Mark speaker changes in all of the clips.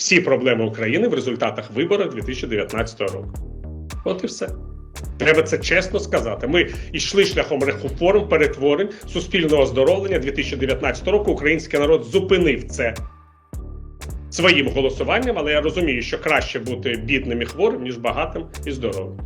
Speaker 1: всі проблеми України в результатах виборів 2019 року. От і все. Треба це чесно сказати. Ми йшли шляхом реформ, перетворень, суспільного оздоровлення 2019 року. Український народ зупинив це своїм голосуванням, але я розумію, що краще бути бідним і хворим, ніж багатим і здоровим.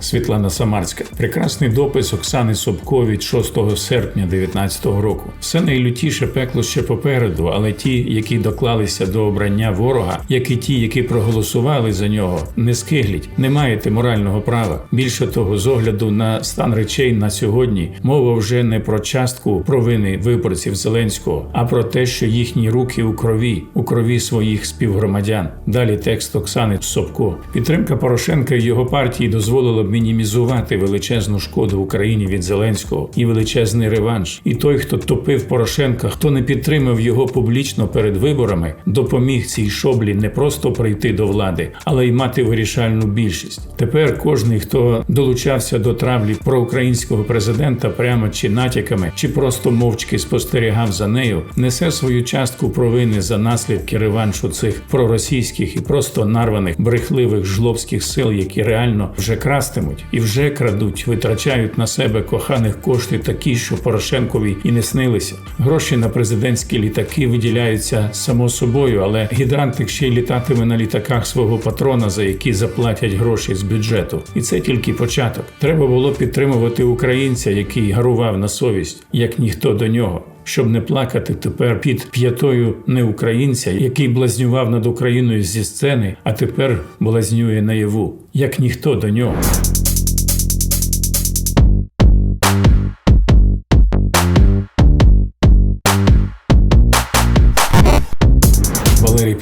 Speaker 2: Світлана Самарська. Прекрасний допис Оксани Собко від 6 серпня 2019 року. Все найлютіше пекло ще попереду, але ті, які доклалися до обрання ворога, як і ті, які проголосували за нього, не скигліть, не маєте морального права. Більше того, з огляду на стан речей на сьогодні, мова вже не про частку провини виборців Зеленського, а про те, що їхні руки у крові, у крові своїх співгромадян. Далі текст Оксани Собко. Підтримка Порошенка і його партії дозволила б мінімізувати величезну шкоду Україні від Зеленського і величезний реванш. І той, хто топив Порошенка, хто не підтримав його публічно перед виборами, допоміг цій шоблі не просто прийти до влади, але й мати вирішальну більшість. Тепер кожний, хто долучався до травлі проукраїнського президента прямо чи натяками, чи просто мовчки спостерігав за нею, несе свою частку провини за наслідки реваншу цих проросійських і просто нарваних брехливих жлобських сил, які реально вже крастимуть і вже крадуть, витрачають на себе коханих кошти такі, що Порошенкові і не снилися. Гроші на президентські літаки виділяються само собою, але гідрантик ще й літатиме на літаках свого патрона, за які заплатять гроші з бюджету. І це тільки початок. Треба було підтримувати українця, який гарував на совість, як ніхто до нього. Щоб не плакати тепер під п'ятою не українця, який блазнював над Україною зі сцени, а тепер блазнює наяву, як ніхто до нього.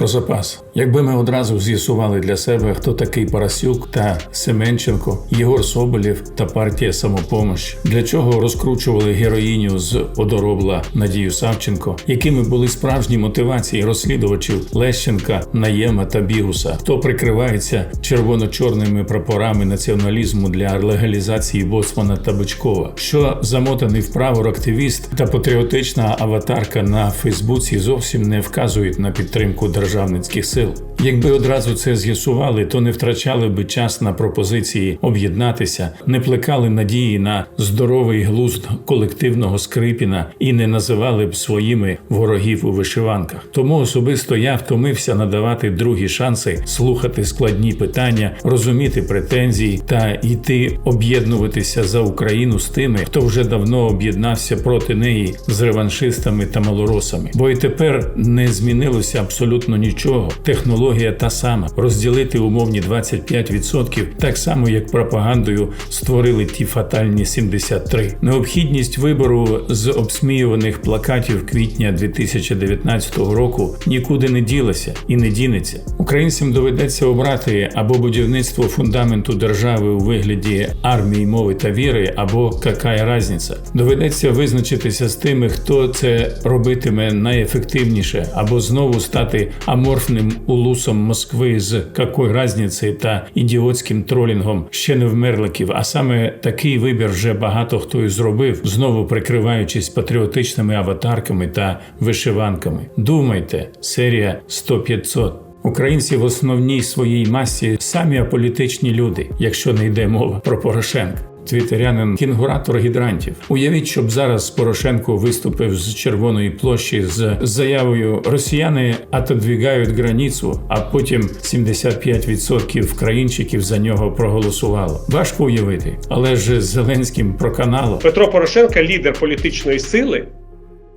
Speaker 2: Про запас. Якби ми одразу з'ясували для себе, хто такий Парасюк та Семенченко, Єгор Соболєв та партія самопомощ, для чого розкручували героїню з одоробла Надію Савченко, якими були справжні мотивації розслідувачів Лещенка, Наєма та Бігуса, хто прикривається червоно-чорними прапорами націоналізму для легалізації Боцмана та Бичкова, що замотаний в правор активіст та патріотична аватарка на Фейсбуці зовсім не вказують на підтримку державницьких сил. Якби одразу це з'ясували, то не втрачали би час на пропозиції об'єднатися, не плекали надії на здоровий глузд колективного скрипіна і не називали б своїми ворогів у вишиванках. Тому особисто я втомився надавати другі шанси, слухати складні питання, розуміти претензії та йти об'єднуватися за Україну з тими, хто вже давно об'єднався проти неї з реваншистами та малоросами. Бо і тепер не змінилося абсолютно нічого. Технологія та сама розділити умовні 25% так само, як пропагандою створили ті фатальні 73. Необхідність вибору з обсміюваних плакатів квітня 2019 року нікуди не ділася і не дінеться. Українцям доведеться обрати або будівництво фундаменту держави у вигляді армії, мови та віри, або какая разниця. Доведеться визначитися з тими, хто це робитиме найефективніше, або знову стати аморфним улусом Москви з какой разниці та ідіотським тролінгом ще не вмерликів. А саме такий вибір вже багато хто і зробив, знову прикриваючись патріотичними аватарками та вишиванками. Думайте, серія 100-500. Українці в основній своїй масі самі аполітичні люди, якщо не йде мова про Порошенка. Твітерянин кінгуратор гідрантів. Уявіть, щоб зараз Порошенко виступив з червоної площі з заявою Росіяни отодвігають границю, а потім 75% країнчиків за нього проголосувало. Важко уявити, але ж Зеленським проканало.
Speaker 1: Петро Порошенко лідер політичної сили,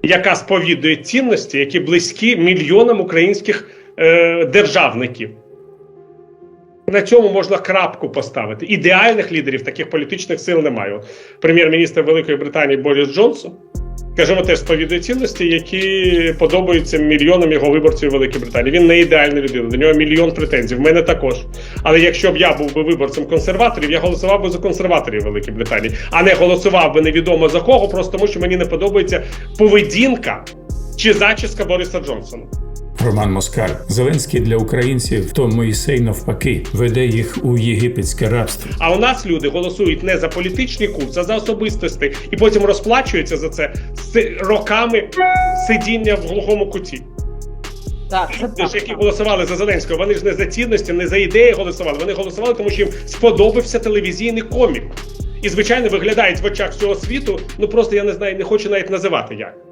Speaker 1: яка сповідує цінності, які близькі мільйонам українських е, державників. На цьому можна крапку поставити. Ідеальних лідерів таких політичних сил немає. Прем'єр-міністр Великої Британії Борис Джонсон, скажімо, теж сповідує цінності, які подобаються мільйонам його виборців у Великій Британії. Він не ідеальна людина, до нього мільйон претензій. В мене також. Але якщо б я був би виборцем консерваторів, я голосував би за консерваторів Великій Британії, а не голосував би невідомо за кого, просто тому що мені не подобається поведінка чи зачіска Бориса Джонсона.
Speaker 2: Роман Москаль Зеленський для українців, то Моїсей навпаки веде їх у єгипетське рабство.
Speaker 1: А у нас люди голосують не за політичний курс, а за особистості, і потім розплачуються за це з роками сидіння в глухому куті.
Speaker 3: Так, це
Speaker 1: Люди ж,
Speaker 3: так.
Speaker 1: які голосували за Зеленського, вони ж не за цінності, не за ідеї голосували. Вони голосували, тому що їм сподобався телевізійний комік. І, звичайно, виглядають в очах всього світу. Ну просто я не знаю, не хочу навіть називати як.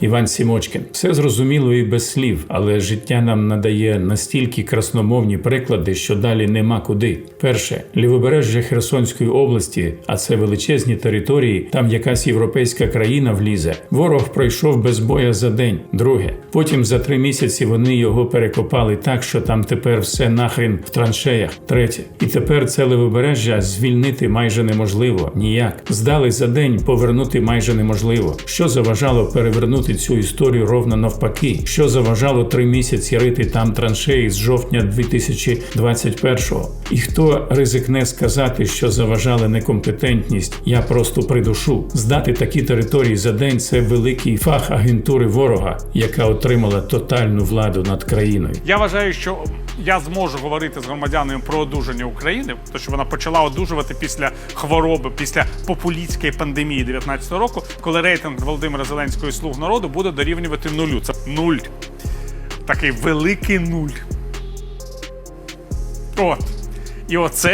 Speaker 2: Іван Сімочкін. Все зрозуміло і без слів, але життя нам надає настільки красномовні приклади, що далі нема куди. Перше, лівобережжя Херсонської області, а це величезні території, там якась європейська країна влізе. Ворог пройшов без боя за день. Друге, потім за три місяці вони його перекопали так, що там тепер все нахрін в траншеях. Третє, і тепер це лівобережжя звільнити майже неможливо. Ніяк здали за день, повернути майже неможливо. Що заважало перевернути цю історію ровно навпаки? Що заважало три місяці рити там траншеї з жовтня 2021-го? І хто ризикне сказати, що заважали некомпетентність? Я просто придушу. Здати такі території за день це великий фах агентури ворога, яка отримала тотальну владу над країною.
Speaker 4: Я вважаю, що я зможу говорити з громадянами про одужання України, тому що вона почала одужувати після хвороби, після популістської пандемії 19-го року, коли рейтинг Володимира Зеленського і слуг народу буде дорівнювати нулю. Це нуль. Такий великий нуль. От. І оце.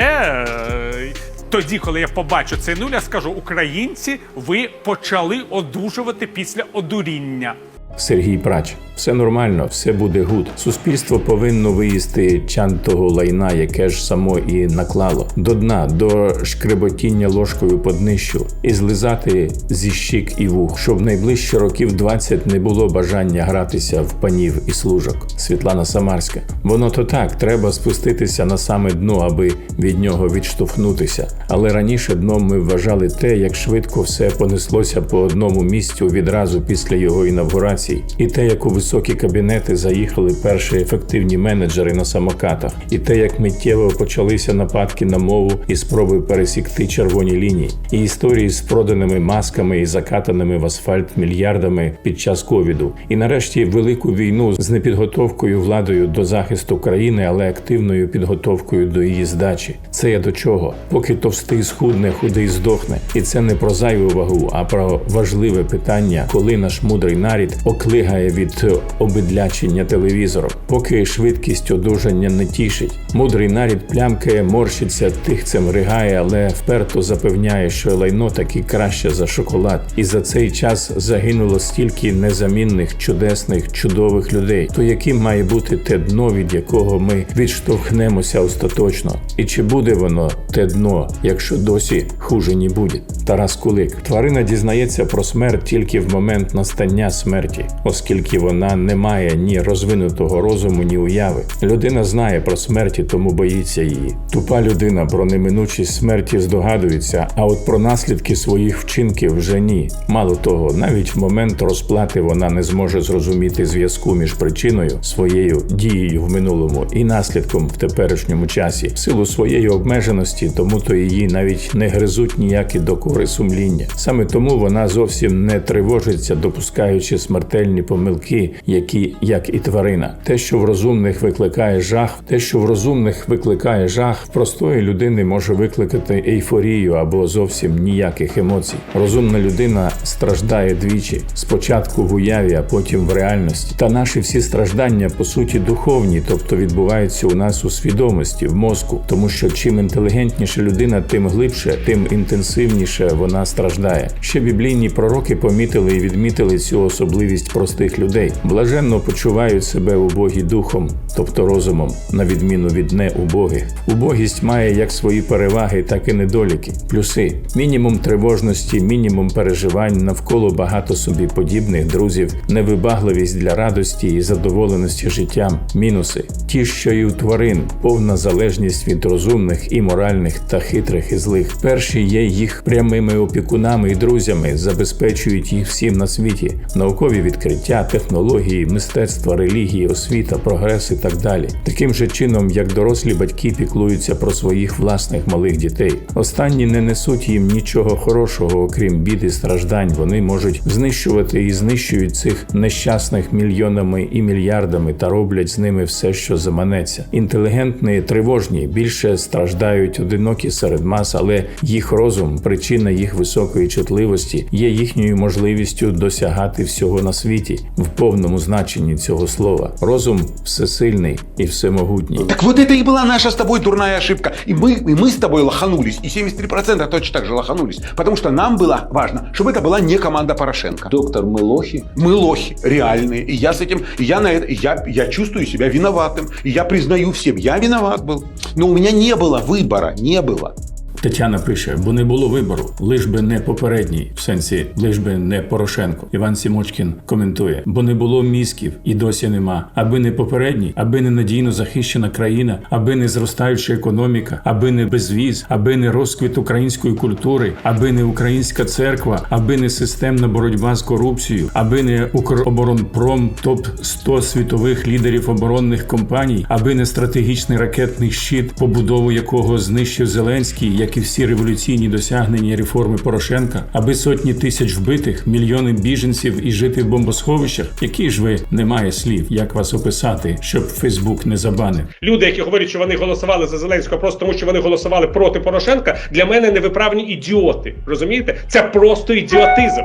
Speaker 4: е, Тоді, коли я побачу цей нуль, я скажу: українці, ви почали одужувати після одуріння.
Speaker 2: Сергій Прач. Все нормально, все буде гуд. Суспільство повинно виїсти чан того лайна, яке ж само і наклало до дна, до шкреботіння ложкою по днищу і злизати зі щік і вух, щоб найближче років 20 не було бажання гратися в панів і служок. Світлана Самарська. Воно то так, треба спуститися на саме дно, аби від нього відштовхнутися. Але раніше дном ми вважали те, як швидко все понеслося по одному місцю відразу після його інавгурації, і те, як у високі кабінети заїхали перші ефективні менеджери на самокатах, і те, як миттєво почалися нападки на мову і спроби пересікти червоні лінії, і історії з проданими масками і закатаними в асфальт мільярдами під час ковіду, і нарешті велику війну з непідготовкою владою до захисту країни, але активною підготовкою до її здачі. Це я до чого? Поки товстий схудне, худий здохне, і це не про зайву вагу, а про важливе питання, коли наш мудрий нарід оклигає від обидлячення телевізором, поки швидкість одужання не тішить. Мудрий нарід плямкає, морщиться, тихцем ригає, але вперто запевняє, що лайно таки краще за шоколад, і за цей час загинуло стільки незамінних, чудесних, чудових людей. То яким має бути те дно, від якого ми відштовхнемося остаточно? І чи буде воно те дно, якщо досі хуже не буде? Тарас Кулик. Тварина дізнається про смерть тільки в момент настання смерті, оскільки вона не має ні розвинутого розуму, ні уяви. Людина знає про смерть, тому боїться її. Тупа людина про неминучість смерті здогадується, а от про наслідки своїх вчинків вже ні. Мало того, навіть в момент розплати вона не зможе зрозуміти зв'язку між причиною своєю дією в минулому і наслідком в теперішньому часі. В силу своєї обмеженості, тому то її навіть не гризуть ніякі докори сумління. Саме тому вона зовсім не тривожиться, допускаючи смертельні помилки, які як і тварина. Те, що в розумних викликає жах, те, що в розумних викликає жах, простої людини може викликати ейфорію або зовсім ніяких емоцій. Розумна людина страждає двічі: спочатку в уяві, а потім в реальності. Та наші всі страждання по суті духовні, тобто відбуваються у нас у свідомості, в мозку, тому що чим інтелігентніша людина, тим глибше, тим інтенсивніше вона страждає. Ще біблійні пророки помітили і відмітили цю особливість простих людей. Блаженно почувають себе убогі духом, тобто розумом, на відміну від неубогих. Убогість має як свої переваги, так і недоліки. Плюси: мінімум тривожності, мінімум переживань навколо багато собі подібних друзів, невибагливість для радості і задоволеності життям. Мінуси: ті, що і у тварин, повна залежність від розумних і моральних та хитрих і злих. Перші є їх прямими опікунами і друзями, забезпечують їх всім на світі, наукові відкриття, технології, мистецтво, релігії, освіта, прогрес і так далі. Таким же чином, як дорослі батьки піклуються про своїх власних малих дітей. Останні не несуть їм нічого хорошого, окрім бід і страждань. Вони можуть знищувати і знищують цих нещасних мільйонами і мільярдами та роблять з ними все, що заманеться. Інтелігентні, тривожні, більше страждають одинокі серед мас, але їх розум, причина їх високої чутливості, є їхньою можливістю досягати всього на світі в повному повному значенні цього слова. Розум всесильний і всемогутній.
Speaker 3: Так вот это и была наша с тобой дурная ошибка. И мы, и мы с тобой лоханулись. И 73% точно так же лоханулись. Потому что нам было важно, чтобы это была не команда Порошенко.
Speaker 5: Доктор, мы лохи.
Speaker 3: Мы лохи, реальные. И я с этим, и я на это, и я, я чувствую себя виноватым. И я признаю всем, я виноват был. Но у меня не было выбора, не было.
Speaker 2: Тетяна пише, бо не було вибору, лиш би не попередній, в сенсі лиш би не Порошенко. Іван Сімочкін коментує, бо не було мізків і досі нема. Аби не попередній, аби не надійно захищена країна, аби не зростаюча економіка, аби не безвіз, аби не розквіт української культури, аби не українська церква, аби не системна боротьба з корупцією, аби не Укроборонпром, топ 100 світових лідерів оборонних компаній, аби не стратегічний ракетний щит, побудову якого знищив Зеленський, як і всі революційні досягнення реформи Порошенка, аби сотні тисяч вбитих, мільйони біженців і жити в бомбосховищах, які ж ви немає слів, як вас описати, щоб Фейсбук не забанив.
Speaker 1: Люди, які говорять, що вони голосували за Зеленського просто тому, що вони голосували проти Порошенка, для мене невиправні ідіоти. Розумієте? Це просто ідіотизм.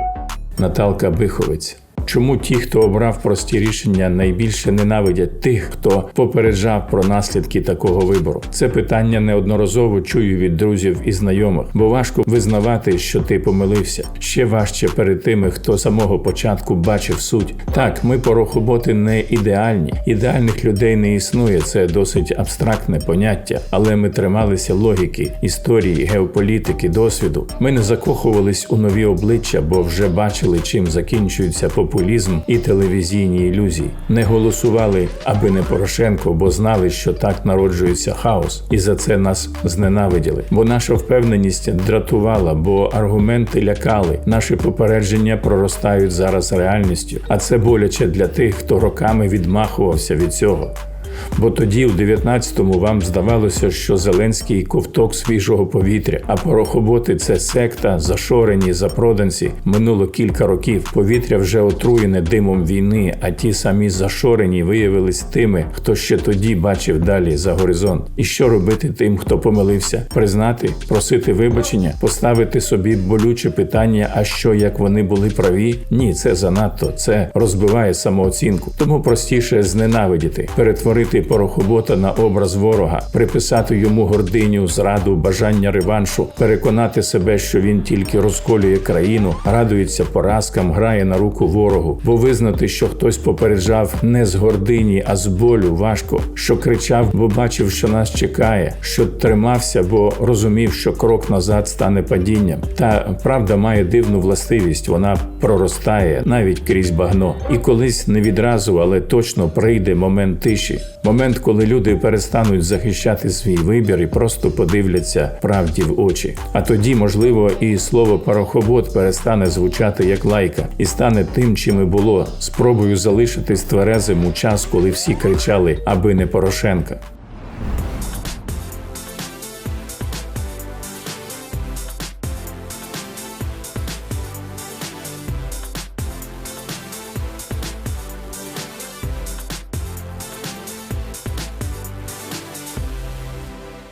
Speaker 2: Наталка Биховець. Чому ті, хто обрав прості рішення, найбільше ненавидять тих, хто попереджав про наслідки такого вибору? Це питання неодноразово чую від друзів і знайомих, бо важко визнавати, що ти помилився. Ще важче перед тими, хто самого початку бачив суть. Так, ми порохоботи не ідеальні. Ідеальних людей не існує. Це досить абстрактне поняття, але ми трималися логіки, історії, геополітики, досвіду. Ми не закохувались у нові обличчя, бо вже бачили, чим закінчується популізм і телевізійні ілюзії. Не голосували, аби не Порошенко, бо знали, що так народжується хаос, і за це нас зненавиділи. Бо наша впевненість дратувала, бо аргументи лякали. Наші попередження проростають зараз реальністю, а це боляче для тих, хто роками відмахувався від цього. Бо тоді, у 19-му, вам здавалося, що Зеленський ковток свіжого повітря, а порохоботи це секта, зашорені, запроданці. Минуло кілька років. Повітря вже отруєне димом війни, а ті самі зашорені виявились тими, хто ще тоді бачив далі за горизонт. І що робити тим, хто помилився? Признати, просити вибачення, поставити собі болюче питання, а що як вони були праві? Ні, це занадто. Це розбиває самооцінку. Тому простіше зненавидіти, перетворити порохобота на образ ворога, приписати йому гординю, зраду, бажання реваншу, переконати себе, що він тільки розколює країну, радується поразкам, грає на руку ворогу, бо визнати, що хтось попереджав не з гордині, а з болю важко, що кричав, бо бачив, що нас чекає, що тримався, бо розумів, що крок назад стане падінням. Та правда має дивну властивість, вона проростає навіть крізь багно. І колись не відразу, але точно прийде момент тиші. Момент, коли люди перестануть захищати свій вибір і просто подивляться правді в очі. А тоді, можливо, і слово парохобот перестане звучати як лайка і стане тим, чим і було спробою залишитись тверезим у час, коли всі кричали, аби не Порошенка.